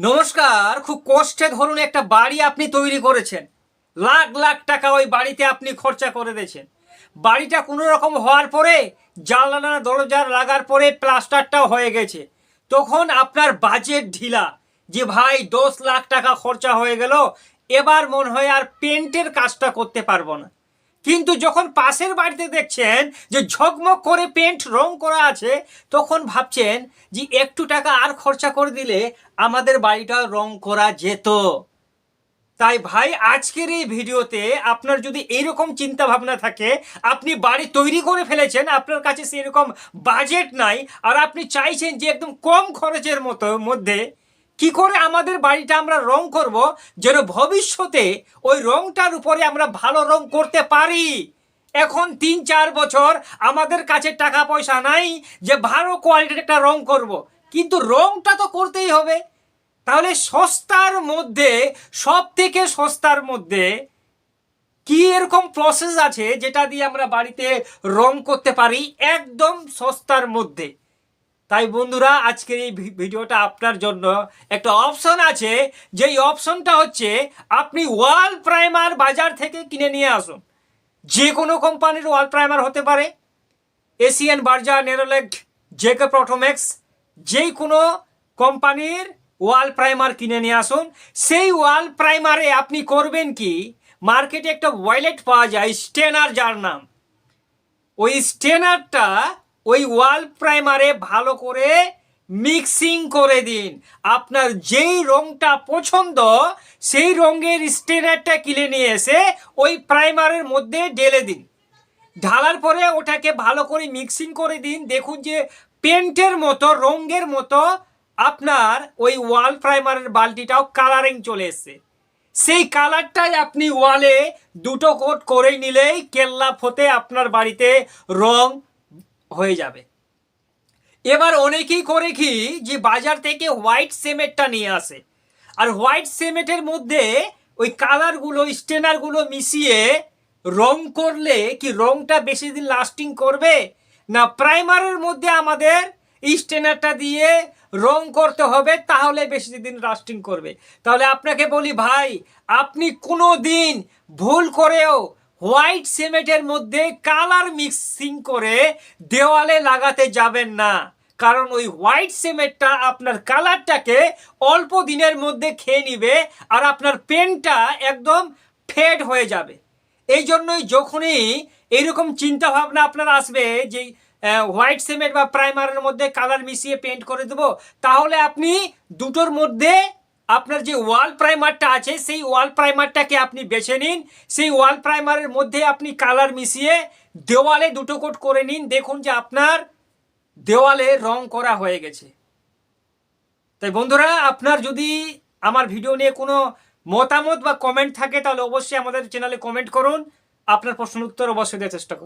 নমস্কার, খুব কষ্টে ধরুন একটা বাড়ি আপনি তৈরি করেছেন। লাখ লাখ টাকা ওই বাড়িতে আপনি খরচা করে দিয়েছেন। বাড়িটা কোনো রকম হওয়ার পরে জানলা দরজার লাগার পরে প্লাস্টারটাও হয়ে গেছে। তখন আপনার বাজেট ঢিলা। যে ভাই, দশ লাখ টাকা খরচা হয়ে গেল, এবার মনে হয় আর পেন্টের কাজটা করতে পারব না। কিন্তু যখন পাশের বাড়িতে দেখছেন যে ঝকমক করে পেন্ট রং করা আছে, তখন ভাবছেন যে একটু টাকা আর খরচা করে দিলে আমাদের বাড়িটা রং করা যেত। তাই ভাই, আজকের এই ভিডিওতে আপনার যদি এইরকম চিন্তা ভাবনা থাকে, আপনি বাড়ি তৈরি করে ফেলেছেন, আপনার কাছে সেরকম বাজেট নাই, আর আপনি চাইছেন যে একদম কম খরচের মতো, মধ্যে কি করে আমাদের বাড়িটা আমরা রং করব যেন ভবিষ্যতে ওই রংটার উপরে আমরা ভালো রং করতে পারি? এখন তিন চার বছর আমাদের কাছে টাকা পয়সা নাই যে ভালো কোয়ালিটির একটা রং করব। কিন্তু রংটা তো করতেই হবে। তাহলে সস্তার মধ্যে সব থেকে সস্তার মধ্যে কি এরকম প্রসেস আছে যেটা দিয়ে আমরা বাড়িতে রং করতে পারি একদম সস্তার মধ্যে? তাই বন্ধুরা, আজকের এই ভিডিওটা আপনার জন্য একটা অপশন আছে। যেই অপশনটা হচ্ছে, আপনি ওয়াল প্রাইমার বাজার থেকে কিনে নিয়ে আসুন। যে কোনো কোম্পানির ওয়াল প্রাইমার হতে পারে, এশিয়ান বার্জা নেরোলেক্ট জেকে প্রোটোমেক্স যেই কোনো কোম্পানির ওয়াল প্রাইমার কিনে নিয়ে আসুন। সেই ওয়াল প্রাইমারে আপনি করবেন কি, মার্কেটে একটা ওয়াইলেট পাওয়া যায়, স্টেনার যার নাম। ওই স্টেনারটা ওই ওয়াল প্রাইমারে ভালো করে মিক্সিং করে দিন। আপনার যেই রংটা পছন্দ, সেই রঙের স্টেনারটা কিনে নিয়ে এসে ওই প্রাইমারের মধ্যে ঢেলে দিন। ঢালার পরে ওটাকে ভালো করে মিক্সিং করে দিন। দেখুন যে পেন্টের মতো, রঙের মতো আপনার ওই ওয়াল প্রাইমারের বালতিটাও কালারিং চলে এসছে। সেই কালারটাই আপনি ওয়ালে দুটো কোট করে নিলেই কেল্লা ফতে আপনার বাড়িতে রং হয়ে যাবে। এবার অনেকেই করে কি যে বাজার থেকে হোয়াইট সিমেন্টটা নিয়ে আসে। আর হোয়াইট সিমেন্টের মধ্যে ওই কালারগুলো, স্টেনারগুলো মিশিয়ে রং করলে কি রংটা বেশি দিন লাস্টিং করবে? না প্রাইমারের মধ্যে আমাদের স্টেনারটা দিয়ে রং করতে হবে, তাহলে বেশি দিন লাস্টিং করবে। তাহলে আপনাকে বলি ভাই, আপনি কোনো দিন ভুল করেও হোয়াইট সিমেন্টের মধ্যে কালার মিক্সিং করে দেওয়ালে লাগাতে যাবেন না। কারণ ওই হোয়াইট সিমেন্টটা আপনার কালারটাকে অল্প দিনের মধ্যে খেয়ে নিবে আর আপনার পেনটা একদম ফেড হয়ে যাবে। এই জন্যই যখনই এইরকম চিন্তা ভাবনা আপনার আসবে যে হোয়াইট সিমেন্ট বা প্রাইমারের মধ্যে কালার মিশিয়ে পেন্ট করে দেবো, তাহলে আপনি দুটোর মধ্যে আপনার যে ওয়াল প্রাইমারটা আছে, সেই ওয়াল প্রাইমারটাকে আপনি বেছে নিন। সেই ওয়াল প্রাইমারের মধ্যে আপনি কালার মিশিয়ে দেওয়ালে দুটো কোট করে নিন। দেখুন যে আপনার দেওয়ালে রং করা হয়ে গেছে। তাই বন্ধুরা, আপনার যদি আমার ভিডিও নিয়ে কোনো মতামত বা কমেন্ট থাকে, তাহলে অবশ্যই আমাদের চ্যানেলে কমেন্ট করুন। আপনার প্রশ্ন উত্তর অবশ্যই দেওয়ার চেষ্টা করুন।